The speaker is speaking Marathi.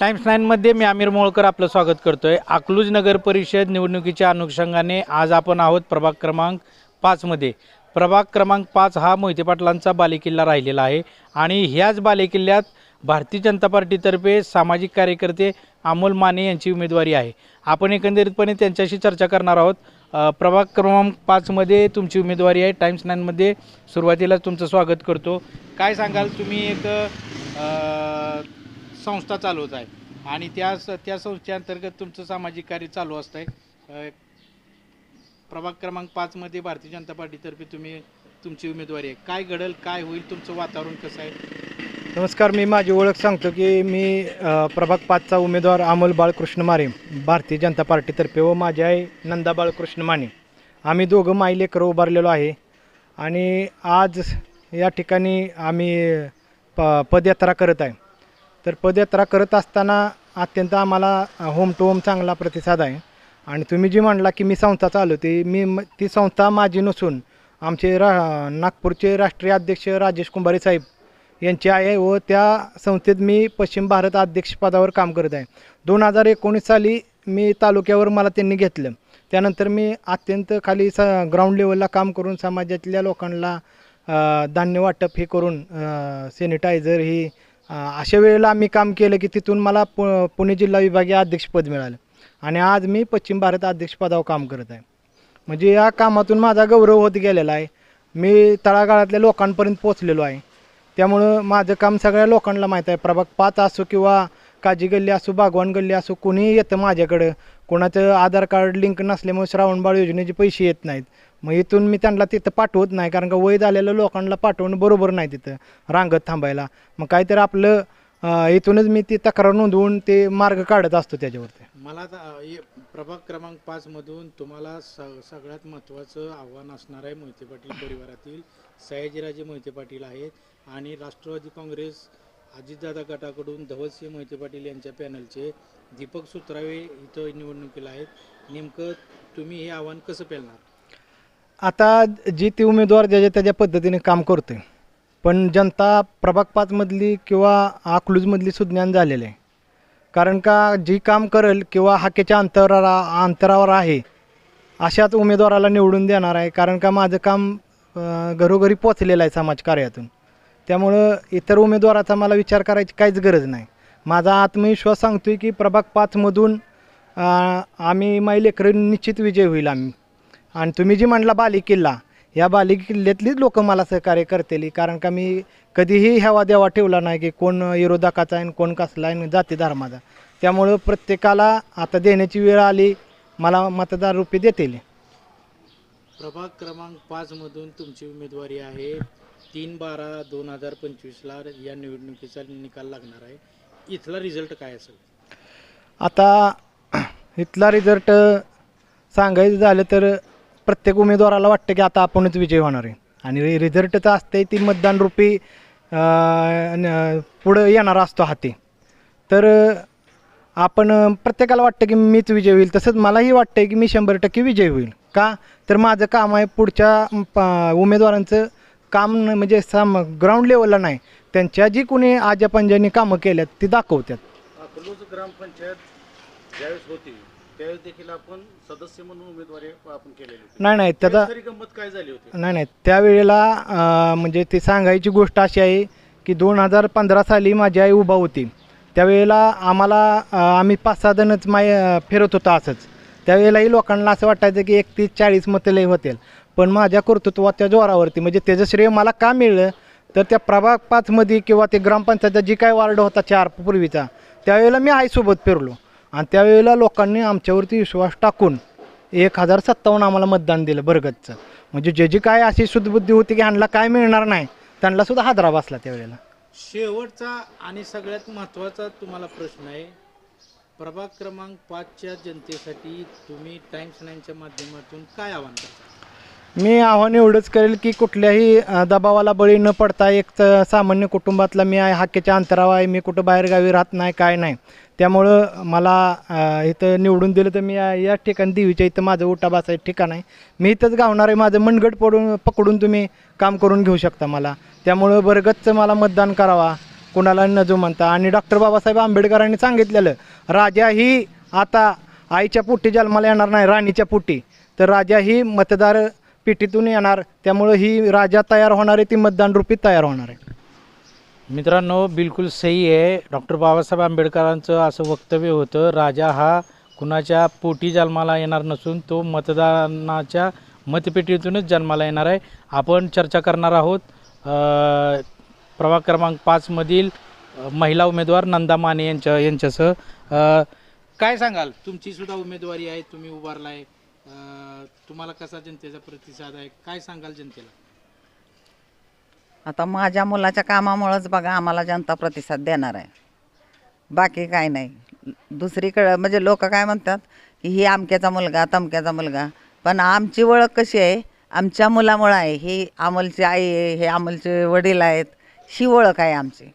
टाइम्स नाईनमध्ये मी आमिर मोळकर आपलं स्वागत करतोय. अकलूज नगर परिषद निवडणुकीच्या अनुषंगाने आज आपण आहोत प्रभाग क्रमांक पाचमध्ये प्रभाग क्रमांक पाच हा मोहिते पाटलांचा बालेकिल्ला राहिलेला आहे आणि ह्याच बालेकिल्ल्यात भारतीय जनता पार्टीतर्फे सामाजिक कार्यकर्ते अमोल माने यांची उमेदवारी आहे. आपण एकंदरीतपणे त्यांच्याशी चर्चा करणार आहोत. प्रभाग क्रमांक पाचमध्ये तुमची उमेदवारी आहे. टाईम्स नाईनमध्ये सुरुवातीला तुमचं स्वागत करतो. काय सांगाल? तुम्ही एक संस्था चालवत आहे. आणि त्या स- त्या संस्थेअंतर्गत तुमचं सामाजिक कार्य चालू असतं आहे प्रभाग क्रमांक पाचमध्ये भारतीय जनता पार्टीतर्फे तुम्ही तुमची उमेदवारी आहे. काय घडल काय होईल तुमचं वातावरण कसं आहे? नमस्कार मी माझी ओळख सांगतो की मी अ, प्रभाग पाचचा उमेदवार अमोल बाळकृष्ण मारे भारतीय जनता पार्टीतर्फे व माझी आई नंदा बाळकृष्ण माने. आम्ही दोघं माई लेकरं उभारलेलो आहे. आणि आज या ठिकाणी आम्ही प पदयात्रा करत आहे. तर पदयात्रा करत असताना अत्यंत आम्हाला होम टू होम चांगला प्रतिसाद आहे. आणि तुम्ही जी म्हणला की मी संस्था चालवते मी म- ती संस्था माझी नसून आमचे रा नागपूरचे राष्ट्रीय अध्यक्ष राजेश कुंभारे साहेब यांची आहे व त्या संस्थेत मी पश्चिम भारत अध्यक्षपदावर काम करत आहे. दोन हजार एकोणीस साली मी तालुक्यावर मला त्यांनी घेतलं. त्यानंतर मी अत्यंत खाली स ग्राउंड लेवलला काम करून समाजातल्या लोकांना धान्य वाटप हे करून सॅनिटायझर ही अशा वेळेला आम्ही काम केलं की तिथून मला पु पुणे जिल्हा विभागीय अध्यक्षपद मिळालं. आणि आज मी पश्चिम भारत अध्यक्षपदावर काम करत आहे. म्हणजे या कामातून माझा गौरव होत गेलेला आहे. मी तळागाळातल्या लोकांपर्यंत पोचलेलो आहे. त्यामुळं माझं काम सगळ्या लोकांना माहीत आहे. प्रभाग पाच असो किंवा काजी गल्ली असो बागवान गल्ली असो कोणीही येतं माझ्याकडं. कोणाचं आधार कार्ड लिंक नसल्यामुळे श्रावणबाळ योजनेचे पैसे येत नाहीत. मग इथून मी त्यांना तिथं पाठवत नाही कारण का वय झालेल्या लोकांना पाठवणं बरोबर नाही तिथं रांगत थांबायला. मग काहीतरी आपलं इथूनच मी ती तक्रार नोंदवून ते मार्ग काढत असतो त्याच्यावरती. मला आता, प्रभाग क्रमांक पाचमधून तुम्हाला स सगळ्यात महत्त्वाचं आव्हान असणार आहे मोहिते पाटील परिवारातील. सयाजीराजे मोहिते पाटील आहेत आणि राष्ट्रवादी काँग्रेस अजितदादा गटाकडून धवलसिंह मोहिते पाटील यांच्या पॅनलचे दीपक सुत्रावे इथं निवडणुकीला आहेत. नेमकं तुम्ही हे आव्हान कसं पेलणार? आता जी ते उमेदवार ज्याच्या त्याच्या पद्धतीने काम करतोय पण जनता प्रभाग पाचमधली किंवा अकलूजमधली सुज्ञान झालेलं आहे. कारण का जी काम करेल किंवा हाकेच्या अंतरा अंतरावर आहे अशाच उमेदवाराला निवडून देणार आहे. कारण का माझं काम घरोघरी पोचलेलं आहे समाजकार्यातून. त्यामुळं इतर उमेदवाराचा मला विचार करायची काहीच गरज नाही. माझा आत्मविश्वास सांगतोय की प्रभाग पाचमधून आम्ही माई लेकरं निश्चित विजय होईल आम्ही. आणि तुम्ही जी म्हणला बालेकिल्ला या बालेकिल्ल्यातलीच लोक मला सहकार्य करतील. कारण का मी कधीही हेवा देवा ठेवला नाही की कोण विरोधकाचा आहे कोण कसला आहे जाती धर्माचा. त्यामुळं प्रत्येकाला आता देण्याची वेळ आली मला मतदार रूपी देतील. प्रभाग क्रमांक पाचमधून तुमची उमेदवारी आहे. तीन बारा दोन हजार पंचवीसला या निवडणुकीचा निकाल लागणार आहे. इथला रिझल्ट काय असेल? आता इथला रिझल्ट सांगायचं झालं तर प्रत्येक उमेदवाराला वाटतं की आता आपणच विजय होणार आहे. आणि रिझल्टचं असते ती मतदान रूपी पुढं येणार असतो हाती. तर आपण प्रत्येकाला वाटतं की मीच विजय होईल. तसंच मलाही वाटतं की मी शंभर टक्के विजय होईल. का? तर माझं काम आहे पुढच्या उमेदवारांचं काम न- म्हणजे साम ग्राउंड लेवलला नाही. त्यांच्या जी कोणी आजापंजांनी कामं केल्यात ती दाखवतात ग्रामपंचायत ज्यावेळेस होती त्यावेळेस देखील आपण सदस्य म्हणून उमेदवारी आपण केलेली होती. नाही नाही त्याचा तरी गंमत काय झाली होती? नाही नाही त्यावेळेला अं, म्हणजे ते सांगायची गोष्ट अशी आहे की दोन हजार पंधरा साली माझी आई उभा होती. त्यावेळेला आम्हाला अं, आम्ही पाच सहा जणच माय अं, फिरत होतो असंच. त्यावेळेलाही लोकांना असं वाटायचं की एकतीस चाळीस मतं लई होतील. पण माझ्या कर्तृत्वाच्या जोरावरती म्हणजे त्याचं श्रेय मला का मिळलं? तर त्या प्रभाग पाचमध्ये किंवा ते ग्रामपंचायतचा जी काय वार्ड होता चार पूर्वीचा त्यावेळेला मी आईसोबत फिरलो. आणि त्यावेळेला लोकांनी आमच्यावरती विश्वास टाकून एक हजार सत्तावन्न आम्हाला मतदान दिलं बरगतचं म्हणजे जे जी काय अशी सुदबुद्धी होती की ह्यांना काय मिळणार नाही त्यांना सुद्धा हादरा बसला त्यावेळेला. शेवटचा आणि सगळ्यात महत्त्वाचा तुम्हाला प्रश्न आहे प्रभाग क्रमांक पाचच्या जनतेसाठी तुम्ही टाइम्स नाईनच्या माध्यमातून काय आवाहन करता? मी आव्हान एवढंच करेल की कुठल्याही दबावाला बळी न पडता एक सामान्य कुटुंबातला मी आहे हाकेच्या अंतरावर आहे मी कुठं बाहेरगावी राहत नाही काय नाही. त्यामुळं मला इथं निवडून दिलं तर मी या या ठिकाणी देवीच्या इथं माझं उठा बसायचं ठिकाण आहे. मी इथंच गावणार आहे माझं मनगट पडून पकडून तुम्ही काम करून घेऊ शकता मला. त्यामुळं बरगतचं मला मतदान करावा कुणाला न म्हणता. आणि डॉक्टर बाबासाहेब आंबेडकरांनी सांगितलेलं राजा ही आता आईच्या पोटी जन्माला येणार नाही राणीच्या पोटी. तर राजा ही मतदार पेटीतून येणार त्यामुळं ही राजा तयार होणार आहे ती मतदान रूपी तयार होणार आहे. मित्रांनो बिलकुल सही आहे. डॉक्टर बाबासाहेब आंबेडकरांचं असं वक्तव्य होतं राजा हा कुणाच्या पोटी जन्माला येणार नसून तो मतदानाच्या मतपेटीतूनच जन्माला येणार आहे. आपण चर्चा करणार आहोत प्रभाग क्रमांक पाचमधील महिला उमेदवार नंदा माने यांच्या यांच्यासह. काय सांगाल? तुमची सुद्धा उमेदवारी आहे तुम्ही उभारलाय. आहे तुम्हाला कसा जनतेचा प्रतिसाद आहे? काय सांगाल जनतेला? आता माझ्या मुलाच्या कामामुळंच बघा आम्हाला जनता प्रतिसाद देणार आहे. बाकी काय नाही. दुसरीकडं म्हणजे लोक काय म्हणतात की ही आमक्याचा मुलगा तमक्याचा मुलगा. पण आमची ओळख कशी आहे? आमच्या मुलामुळं आहे. ही अमलची आई आहे हे अमलचे वडील आहेत. ही ओळख आहे आमची.